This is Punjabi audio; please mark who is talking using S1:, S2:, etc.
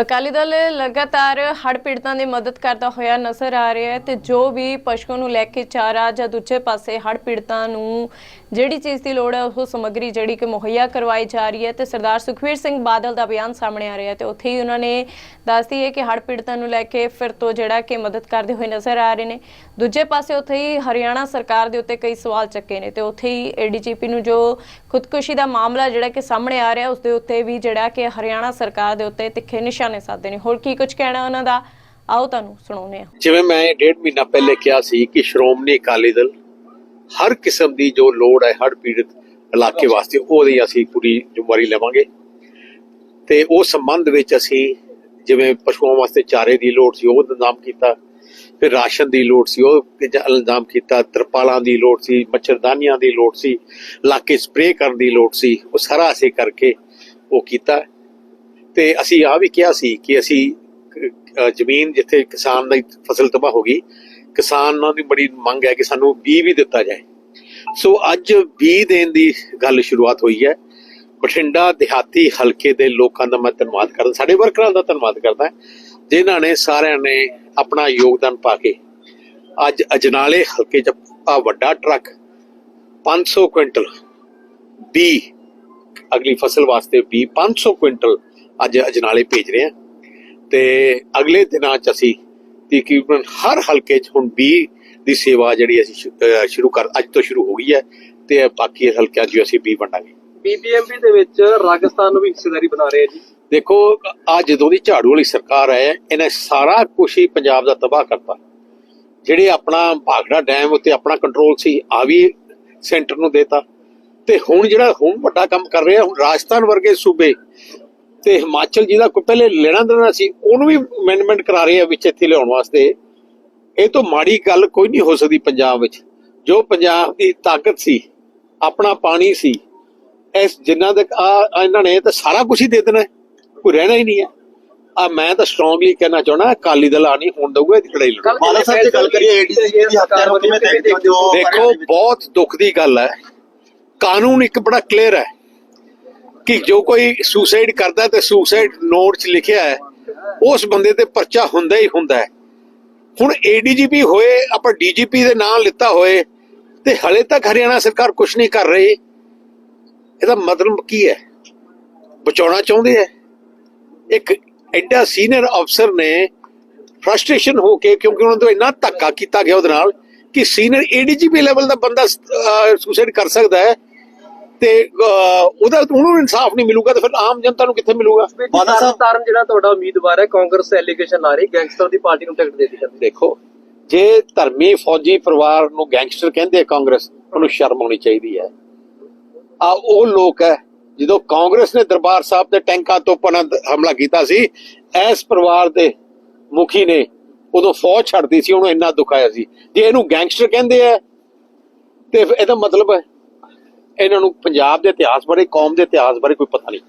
S1: ਅਕਾਲੀ ਦਲ ਲਗਾਤਾਰ ਹੜ੍ਹ ਪੀੜਤਾਂ ਦੀ ਮਦਦ ਕਰਦਾ ਹੋਇਆ ਨਜ਼ਰ ਆ ਰਿਹਾ ਹੈ ਤੇ ਜੋ ਵੀ ਪਸ਼ੂਆਂ ਨੂੰ ਲੈ ਕੇ ਚਾਰਾ ਜਾਂ ਦੂਜੇ ਪਾਸੇ ਹੜ੍ਹ ਪੀੜਤਾਂ ਨੂੰ ਜਿਹੜੀ ਚੀਜ਼ ਦੀ ਲੋੜ ਹੈ, ਉਹ ਸਮੱਗਰੀ ਜਿਹੜੀ ਕਿ ਮੁਹੱਈਆ ਕਰਵਾਈ ਜਾ ਰਹੀ ਹੈ ਤੇ ਸਰਦਾਰ ਸੁਖਵੀਰ ਸਿੰਘ ਬਾਦਲ ਦਾ ਬਿਆਨ ਸਾਹਮਣੇ ਆ ਰਿਹਾ ਹੈ ਤੇ ਉੱਥੇ ਹੀ ਉਹਨਾਂ ਨੇ ਦੱਸਦੀ ਹੈ ਕਿ ਹੜ੍ਹ ਪੀੜਤਾਂ ਨੂੰ ਲੈ ਕੇ ਫਿਰ ਤੋਂ ਜਿਹੜਾ ਕਿ ਮਦਦ ਕਰਦੇ ਹੋਏ ਨਜ਼ਰ ਆ ਰਹੇ ਨੇ। ਦੂਜੇ ਪਾਸੇ ਉੱਥੇ ਹੀ ਹਰਿਆਣਾ ਸਰਕਾਰ ਦੇ ਉੱਤੇ ਕਈ ਸਵਾਲ ਚੱਕੇ ਨੇ ਤੇ ਉੱਥੇ ਹੀ ਏਡੀਜੀਪੀ ਨੂੰ ਜੋ ਖੁਦਕੁਸ਼ੀ ਦਾ ਮਾਮਲਾ ਜਿਹੜਾ ਕਿ ਸਾਹਮਣੇ ਆ ਰਿਹਾ, ਉਸ ਦੇ ਉੱਤੇ ਵੀ ਜਿਹੜਾ ਕਿ ਹਰਿਆਣਾ ਸਰਕਾਰ ਦੇ ਉੱਤੇ ਤਿੱਖੇ ਨਿਸ਼ਾਨ ਸਾਧਦੇ ਨੇ। ਹੋਰ ਕੀ ਕੁਝ ਕਹਿਣਾ ਉਹਨਾਂ ਦਾ? ਆਓ ਤੁਹਾਨੂੰ ਸੁਣਾਉਂਦੇ ਹਾਂ।
S2: ਜਿਵੇਂ ਮੈਂ ਡੇਢ ਮਹੀਨਾ ਪਹਿਲੇ ਕਿਹਾ ਸੀ ਕਿ ਸ਼੍ਰੋਮਣੀ ਅਕਾਲੀ ਦਲ ਹਰ ਕਿਸਮ ਦੀ ਜੋ ਲੋੜ ਹੈ, ਹੜ੍ਹ ਪੀੜਤ ਇਲਾਕੇ ਵਾਸਤੇ, ਉਹਦੀ ਅਸੀਂ ਪੂਰੀ ਜ਼ਿੰਮੇਵਾਰੀ ਲਵਾਂਗੇ। ਤੇ ਉਸ ਸੰਬੰਧ ਵਿੱਚ ਅਸੀਂ ਜਿਵੇਂ ਪਸ਼ੂਆਂ ਵਾਸਤੇ ਚਾਰੇ ਦੀ ਲੋੜ ਸੀ, ਉਹ ਇੰਤਜ਼ਾਮ ਕੀਤਾ। ਫਿਰ ਰਾਸ਼ਨ ਦੀ ਲੋੜ ਸੀ, ਉਹ ਇੰਤਜ਼ਾਮ ਕੀਤਾ। ਤਰਪਾਲਾਂ ਦੀ ਲੋੜ ਸੀ, ਮੱਛਰਦਾਨੀਆਂ ਦੀ ਲੋੜ ਸੀ ਇਲਾਕੇ ਸਪਰੇਅ ਕਰਨ ਦੀ ਲੋੜ ਸੀ, ਉਹ ਸਾਰਾ ਅਸੀਂ ਕਰਕੇ ਉਹ ਕੀਤਾ। ਤੇ ਅਸੀਂ ਆ ਵੀ ਕਿਹਾ ਸੀ ਕਿ ਅਸੀਂ ਅਹ, ਜ਼ਮੀਨ ਜਿੱਥੇ ਕਿਸਾਨ ਦੀ ਫਸਲ ਤਬਾਹ ਹੋ ਗਈ ਕਿਸਾਨਾਂ ਦੀ ਬੜੀ ਮੰਗ ਹੈ ਕਿ ਸਾਨੂੰ ਬੀ ਵੀ ਦਿੱਤਾ ਜਾਏ। ਸੋ ਅੱਜ ਬੀ ਦੇਣ ਦੀ ਗੱਲ ਸ਼ੁਰੂਆਤ ਹੋਈ ਹੈ। ਬਠਿੰਡਾ ਦਿਹਾਤੀ ਹਲਕੇ ਦੇ ਲੋਕਾਂ ਦਾ ਮੈਂ ਧੰਨਵਾਦ ਕਰਦਾ ਸਾਡੇ ਵਰਕਰਾਂ ਦਾ ਧੰਨਵਾਦ ਕਰਦਾ ਜਿਨ੍ਹਾਂ ਨੇ ਸਾਰਿਆਂ ਨੇ ਆਪਣਾ ਯੋਗਦਾਨ ਪਾ ਕੇ ਅੱਜ ਅਜਨਾਲੇ ਹਲਕੇ 'ਚ ਆ ਵੱਡਾ ਟਰੱਕ 500 ਕੁਇੰਟਲ ਬੀ ਅਗਲੀ ਫਸਲ ਵਾਸਤੇ ਵੀ 500 ਕੁਇੰਟਲ ਅੱਜ ਅਜਨਾਲੇ ਭੇਜ ਰਹੇ ਹਾਂ। ਤੇ ਅਗਲੇ ਦਿਨਾਂ ਚ ਅਸੀਂ ਤਕਰੀਬਨ ਹਰ ਹਲਕੇ ਚ ਹੁਣ 20 ਦੀ ਸੇਵਾ ਜਿਹੜੀ ਅਸੀਂ ਸ਼ੁਰੂ ਕਰ ਅੱਜ ਤੋਂ ਸ਼ੁਰੂ ਹੋ ਗਈ ਹੈ ਤੇ ਬਾਕੀ ਹਲਕਿਆਂ 'ਚ ਅਸੀਂ 20 ਵੰਡਾਂਗੇ।
S3: ਬੀਬੀਐਮਪੀ ਦੇ ਵਿੱਚ ਰਾਜਸਥਾਨ ਨੂੰ ਵੀ ਹਿੱਸੇਦਾਰੀ ਬਣਾ ਰਹੇ ਆ ਜੀ।
S2: ਦੇਖੋ ਆ ਜਦੋਂ ਦੀ ਝਾੜੂ ਵਾਲੀ ਸਰਕਾਰ ਹੈ ਇਹਨੇ ਸਾਰਾ ਕੁਝ ਹੀ ਪੰਜਾਬ ਦਾ ਤਬਾਹ ਕਰਤਾ। ਜਿਹੜੇ ਆਪਣਾ ਭਾਗੜਾ ਡੈਮ ਉੱਤੇ ਆਪਣਾ ਕੰਟਰੋਲ ਸੀ ਆ ਵੀ ਸੈਂਟਰ ਨੂੰ ਦੇਤਾ। ਤੇ ਹੁਣ ਜਿਹੜਾ ਹੁਣ ਵੱਡਾ ਕੰਮ ਕਰ ਰਿਹਾ ਹੁਣ ਰਾਜਸਥਾਨ ਵਰਗੇ ਸੂਬੇ ਤੇ ਹਿਮਾਚਲ ਜਿਹਦਾ ਕੋਈ ਪਹਿਲੇ ਲੈਣਾ ਦੇਣਾ ਸੀ ਉਹਨੂੰ ਵੀ ਅਮੈਂਡਮੈਂਟ ਕਰਾ ਰਹੇ ਆ ਵਿੱਚ ਇੱਥੇ ਲਿਆਉਣ ਵਾਸਤੇ। ਇਹ ਤੋਂ ਮਾੜੀ ਗੱਲ ਕੋਈ ਨਹੀਂ ਹੋ ਸਕਦੀ ਪੰਜਾਬ ਵਿੱਚ। ਜੋ ਪੰਜਾਬ ਦੀ ਤਾਕਤ ਸੀ ਆਪਣਾ ਪਾਣੀ ਸੀ ਇਸ ਜਿੰਨਾ ਤੱਕ ਆ ਇਹਨਾਂ ਨੇ ਤਾਂ ਸਾਰਾ ਕੁਝ ਹੀ ਦੇ ਦੇਣਾ। ਕੋਈ ਰਹਿਣਾ ਹੀ ਨਹੀਂ ਹੈ। ਆ ਮੈਂ ਤਾਂ ਸਟਰੋਂਗਲੀ ਕਹਿਣਾ ਚਾਹਣਾ ਅਕਾਲੀ ਦਲ ਆ ਨਹੀਂ ਹੋਣ ਦਊਗਾ ਇਹਦੀ ਲੜਾਈ ਲੜੋ
S4: ਮਾਲਾ ਸਾਹਿਬ ਦੀ ਗੱਲ ਕਰੀਏ ADCP ਦੀ ਹੱਤਿਆ ਨੂੰ ਕਿਵੇਂ ਦੇਖਦੇ ਹੋ? ਜੋ
S2: ਦੇਖੋ ਬਹੁਤ ਦੁੱਖ ਦੀ ਗੱਲ ਹੈ। ਕਾਨੂੰਨ ਇੱਕ ਬੜਾ ਕਲੀਅਰ ਹੈ। ਕਿ ਜੋ ਕੋਈ ਸੁਸਾਈਡ ਕਰਦਾ ਤੇ ਸੁਸਾਈਡ ਨੋਟ 'ਚ ਲਿਖਿਆ ਹੈ, ਉਸ ਬੰਦੇ ਤੇ ਪਰਚਾ ਹੁੰਦਾ ਹੀ ਹੁੰਦਾ ਹੈ। ਹੁਣ ਏਡੀਜੀਪੀ ਹੋਏ, ਆਪਾਂ ਡੀਜੀਪੀ ਦੇ ਨਾਂ ਲਿੱਤਾ ਹੋਏ, ਤੇ ਹਲੇ ਤੱਕ ਹਰਿਆਣਾ ਸਰਕਾਰ ਕੁਝ ਨਹੀਂ ਕਰ ਰਹੀ। ਇਹਦਾ ਮਤਲਬ ਕੀ ਹੈ? ਬਚਾਉਣਾ ਚਾਹੁੰਦੇ ਹੈ? ਇੱਕ ਐਡਾ ਸੀਨੀਅਰ ਅਫਸਰ ਨੇ ਫਰਸਟ੍ਰੇਸ਼ਨ ਹੋ ਕੇ, ਕਿਉਂਕਿ ਉਹਨਾਂ ਤੋਂ ਇੰਨਾ ਧੱਕਾ ਕੀਤਾ ਗਿਆ ਉਹਦੇ ਨਾਲ, ਕਿ ਸੀਨੀਅਰ ਏਡੀਜੀਪੀ ਲੈਵਲ ਦਾ ਬੰਦਾ ਸੁਸਾਈਡ ਕਰ ਸਕਦਾ ਹੈ। ਤੇ ਉਹਦਾ ਉਹਨੂੰ ਇਨਸਾਫ ਨਹੀਂ ਮਿਲੂਗਾ ਤਾਂ ਫਿਰ ਆਮ ਜਨਤਾ ਨੂੰ ਕਿੱਥੇ ਮਿਲੂਗਾ?
S3: ਮਾਦਾ ਸਾਹਿਬ ਤਾਰਨ ਜਿਹੜਾ ਤੁਹਾਡਾ ਉਮੀਦਵਾਰ ਹੈ ਕਾਂਗਰਸ ਐਲੀਗੇਸ਼ਨ ਲਾ ਰਹੀ ਗੈਂਗਸਟਰ ਦੀ ਪਾਰਟੀ ਨੂੰ ਟਿਕਟ ਦੇ ਦਿੱਤੀ ਜਾਂਦੀ
S2: ਦੇਖੋ ਜੇ ਧਰਮੀ ਫੌਜੀ ਪਰਿਵਾਰ ਨੂੰ ਗੈਂਗਸਟਰ ਕਹਿੰਦੇ ਆ ਕਾਂਗਰਸ ਉਹਨੂੰ ਸ਼ਰਮ ਆਉਣੀ ਚਾਹੀਦੀ ਹੈ। ਆ ਉਹ ਲੋਕ ਹੈ ਜਦੋਂ ਕਾਂਗਰਸ ਨੇ ਦਰਬਾਰ ਸਾਹਿਬ ਦੇ ਟੈਂਕਾਂ ਤੋਂ ਨਾਲ ਹਮਲਾ ਕੀਤਾ ਸੀ ਇਸ ਪਰਿਵਾਰ ਦੇ ਮੁਖੀ ਨੇ ਉਦੋਂ ਫੌਜ ਛੱਡਦੀ ਸੀ ਉਹਨੂੰ ਇੰਨਾ ਦੁੱਖ ਆਇਆ ਸੀ। ਜੇ ਇਹਨੂੰ ਗੈਂਗਸਟਰ ਕਹਿੰਦੇ ਆ ਤੇ ਇਹਦਾ ਮਤਲਬ ਹੈ ਇਹਨਾਂ ਨੂੰ ਪੰਜਾਬ ਦੇ ਇਤਿਹਾਸ ਬਾਰੇ ਕੌਮ ਦੇ ਇਤਿਹਾਸ ਬਾਰੇ ਕੋਈ ਪਤਾ ਨਹੀਂ।